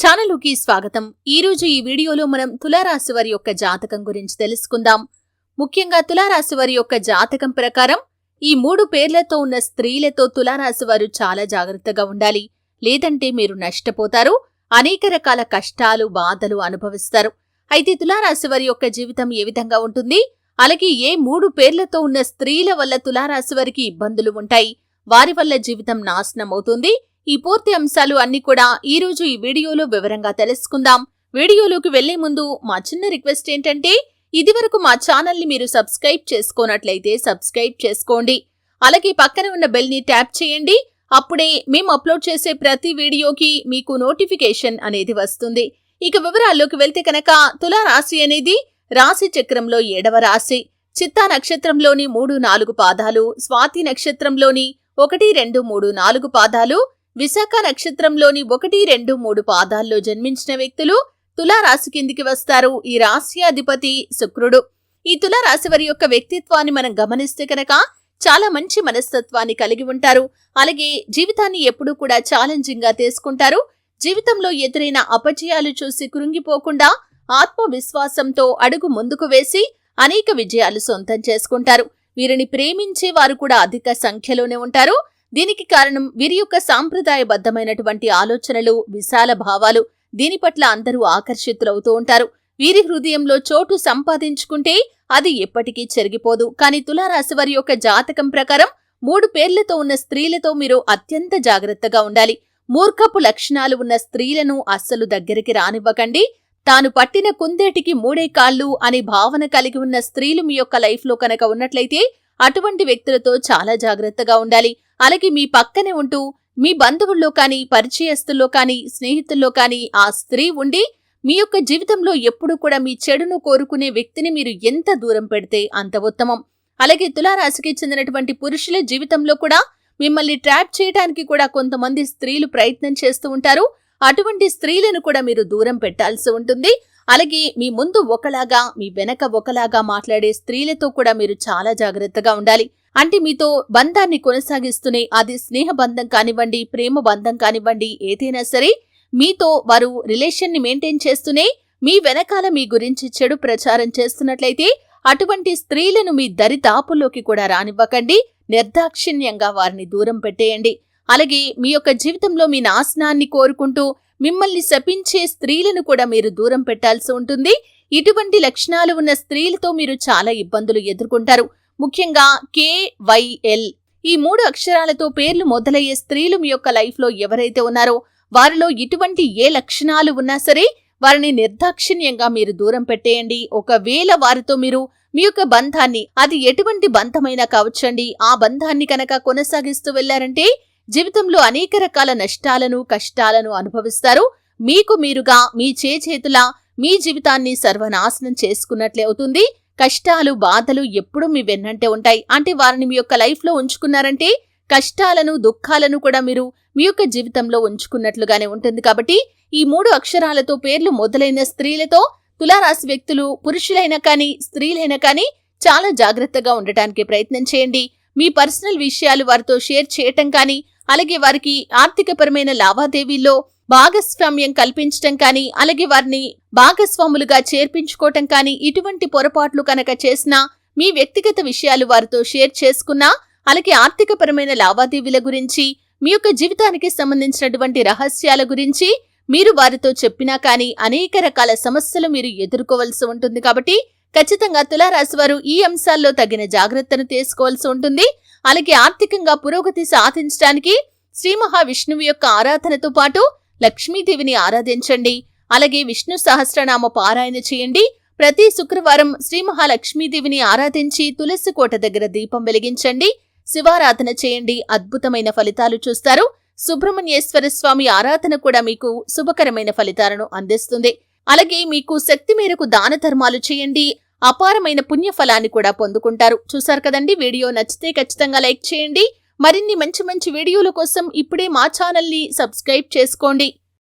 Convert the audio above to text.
ఛానల్కి స్వాగతం. ఈ రోజు ఈ వీడియోలో మనం తులారాశి వారి యొక్క జాతకం గురించి తెలుసుకుందాం. ముఖ్యంగా తులారాశి వారి యొక్క జాతకం ప్రకారం ఈ మూడు పేర్లతో ఉన్న స్త్రీలతో తులారాశి వారు చాలా జాగ్రత్తగా ఉండాలి. లేదంటే మీరు నష్టపోతారు. అనేక రకాల కష్టాలు బాధలు అనుభవిస్తారు. అయితే తులారాశి వారి యొక్క జీవితం ఏ విధంగా ఉంటుంది? అలాగే ఏ మూడు పేర్లతో ఉన్న స్త్రీల వల్ల తులారాశి వారికి ఇబ్బందులు ఉంటాయి? వారి వల్ల జీవితం నాశనం అవుతుంది? ఈ పూర్తి అంశాలు అన్ని కూడా ఈ రోజు ఈ వీడియోలో వివరంగా తెలుసుకుందాం. వీడియోలోకి వెళ్ళే ముందు మా చిన్న రిక్వెస్ట్ ఏంటంటే ఇదివరకు మా ఛానల్ని మీరు సబ్స్క్రైబ్ చేసుకోనట్లయితే సబ్స్క్రైబ్ చేసుకోండి. అలాగే పక్కన ఉన్న బెల్ని ట్యాప్ చేయండి. అప్పుడే మేము అప్లోడ్ చేసే ప్రతి వీడియోకి మీకు నోటిఫికేషన్ అనేది వస్తుంది. ఇక వివరాల్లోకి వెళ్తే కనుక తులా రాశి అనేది రాశి చక్రంలో ఏడవ రాశి. చిత్తా నక్షత్రంలోని మూడు నాలుగు పాదాలు స్వాతి నక్షత్రంలోని ఒకటి రెండు మూడు నాలుగు పాదాలు విశాఖ నక్షత్రంలోని ఒకటి రెండు మూడు పాదాల్లో జన్మించిన వ్యక్తులు తులారాశి కిందికి వస్తారు. ఈ రాశి అధిపతి శుక్రుడు. ఈ తులారాశి వారి యొక్క వ్యక్తిత్వాన్ని మనం గమనిస్తే కనుక చాలా మంచి మనస్తత్వాన్ని కలిగి ఉంటారు. అలాగే జీవితాన్ని ఎప్పుడూ కూడా ఛాలెంజింగ్గా తీసుకుంటారు. జీవితంలో ఎదురైన అపజయాలు చూసి కృంగిపోకుండా ఆత్మవిశ్వాసంతో అడుగు ముందుకు వేసి అనేక విజయాలు సొంతం చేసుకుంటారు. వీరిని ప్రేమించే వారు కూడా అధిక సంఖ్యలోనే ఉంటారు. దీనికి కారణం వీరి యొక్క సాంప్రదాయబద్ధమైనటువంటి ఆలోచనలు విశాల భావాలు దీని పట్ల అందరూ ఆకర్షితులవుతూ ఉంటారు. వీరి హృదయంలో చోటు సంపాదించుకుంటే అది ఎప్పటికీ చెరిగిపోదు. కానీ తులారాశి వారి యొక్క జాతకం ప్రకారం మూడు పేర్లతో ఉన్న స్త్రీలతో మీరు అత్యంత జాగ్రత్తగా ఉండాలి. మూర్ఖపు లక్షణాలు ఉన్న స్త్రీలను అస్సలు దగ్గరికి రానివ్వకండి. తాను పట్టిన కుందేటికి మూడే కాళ్ళు అనే భావన కలిగి ఉన్న స్త్రీలు మీ యొక్క లైఫ్లో కనుక ఉన్నట్లయితే అటువంటి వ్యక్తులతో చాలా జాగ్రత్తగా ఉండాలి. అలాగే మీ పక్కనే ఉంటూ మీ బంధువుల్లో కానీ పరిచయస్తుల్లో కానీ స్నేహితుల్లో కానీ ఆ స్త్రీ ఉండి మీ యొక్క జీవితంలో ఎప్పుడు కూడా మీ చెడును కోరుకునే వ్యక్తిని మీరు ఎంత దూరం పెడితే అంత ఉత్తమం. అలాగే తులారాశికి చెందినటువంటి పురుషుల జీవితంలో కూడా మిమ్మల్ని ట్రాప్ చేయడానికి కూడా కొంతమంది స్త్రీలు ప్రయత్నం చేస్తూ ఉంటారు. అటువంటి స్త్రీలను కూడా మీరు దూరం పెట్టాల్సి ఉంటుంది. అలాగే మీ ముందు ఒకలాగా మీ వెనక ఒకలాగా మాట్లాడే స్త్రీలతో కూడా మీరు చాలా జాగ్రత్తగా ఉండాలి. అంటే మీతో బంధాన్ని కొనసాగిస్తూనే అది స్నేహ బంధం కానివ్వండి ప్రేమ బంధం కానివ్వండి ఏదైనా సరే మీతో వారు రిలేషన్ని మెయింటైన్ చేస్తూనే మీ వెనకాల మీ గురించి చెడు ప్రచారం చేస్తున్నట్లయితే అటువంటి స్త్రీలను మీ దరిదాపుల్లోకి కూడా రానివ్వకండి. నిర్దాక్షిణ్యంగా వారిని దూరం పెట్టేయండి. అలాగే మీ యొక్క జీవితంలో మీ నాశనాన్ని కోరుకుంటూ మిమ్మల్ని శపించే స్త్రీలను కూడా మీరు దూరం పెట్టాల్సి ఉంటుంది. ఇటువంటి లక్షణాలు ఉన్న స్త్రీలతో మీరు చాలా ఇబ్బందులు ఎదుర్కొంటారు. ముఖ్యంగా కేవైఎల్ ఈ మూడు అక్షరాలతో పేర్లు మొదలయ్యే స్త్రీలు మీ యొక్క లైఫ్లో ఎవరైతే ఉన్నారో వారిలో ఇటువంటి ఏ లక్షణాలు ఉన్నా సరే వారిని నిర్దాక్షిణ్యంగా మీరు దూరం పెట్టేయండి. ఒకవేళ వారితో మీరు మీ యొక్క బంధాన్ని అది ఎటువంటి బంధమైనా కావచ్చండి. ఆ బంధాన్ని కనుక కొనసాగిస్తూ వెళ్ళారంటే జీవితంలో అనేక రకాల నష్టాలను కష్టాలను అనుభవిస్తారు. మీకు మీరుగా మీ చేతులా మీ జీవితాన్ని సర్వనాశనం చేసుకున్నట్లే అవుతుంది. కష్టాలు బాధలు ఎప్పుడూ మీ వెన్నంటే ఉంటాయి. అంటే వారిని మీ యొక్క లైఫ్లో ఉంచుకున్నారంటే కష్టాలను దుఃఖాలను కూడా మీరు మీ యొక్క జీవితంలో ఉంచుకున్నట్లుగానే ఉంటుంది. కాబట్టి ఈ మూడు అక్షరాలతో పేర్లు మొదలైన స్త్రీలతో తులారాశి వ్యక్తులు పురుషులైనా కానీ స్త్రీలైనా కానీ చాలా జాగ్రత్తగా ఉండటానికి ప్రయత్నం చేయండి. మీ పర్సనల్ విషయాలు వారితో షేర్ చేయటం కానీ అలాగే వారికి ఆర్థికపరమైన లావాదేవీల్లో భాగస్వామ్యం కల్పించటం కానీ అలాగే వారిని భాగస్వాములుగా చేర్పించుకోవటం కానీ ఇటువంటి పొరపాట్లు కనుక చేసినా మీ వ్యక్తిగత విషయాలు వారితో షేర్ చేసుకున్నా అలాగే ఆర్థికపరమైన లావాదేవీల గురించి మీ యొక్క జీవితానికి సంబంధించినటువంటి రహస్యాల గురించి మీరు వారితో చెప్పినా కానీ అనేక రకాల సమస్యలు మీరు ఎదుర్కోవలసి ఉంటుంది కాబట్టి ఖచ్చితంగా తులారాశి వారు ఈ అంశాల్లో తగిన జాగ్రత్తను తీసుకోవాల్సి ఉంటుంది. అలాగే ఆర్థికంగా పురోగతి సాధించడానికి శ్రీ మహావిష్ణువు యొక్క ఆరాధనతో పాటు లక్ష్మీదేవిని ఆరాధించండి. అలాగే విష్ణు సహస్రనామ పారాయణ చేయండి. ప్రతి శుక్రవారం శ్రీ మహాలక్ష్మీదేవిని ఆరాధించి తులసి కోట దగ్గర దీపం వెలిగించండి. శివారాధన చేయండి. అద్భుతమైన ఫలితాలు చూస్తారు. సుబ్రహ్మణ్యేశ్వర స్వామి ఆరాధన కూడా మీకు శుభకరమైన ఫలితాలను అందిస్తుంది. అలాగే మీకు శక్తి మేరకు దాన ధర్మాలు చేయండి. అపారమైన పుణ్యఫలాన్ని కూడా పొందుకుంటారు. చూసారు కదండి? వీడియో నచ్చితే ఖచ్చితంగా లైక్ చేయండి. మరిన్ని మంచి మంచి వీడియోల కోసం ఇప్పుడే మా ఛానల్ని సబ్స్క్రైబ్ చేసుకోండి.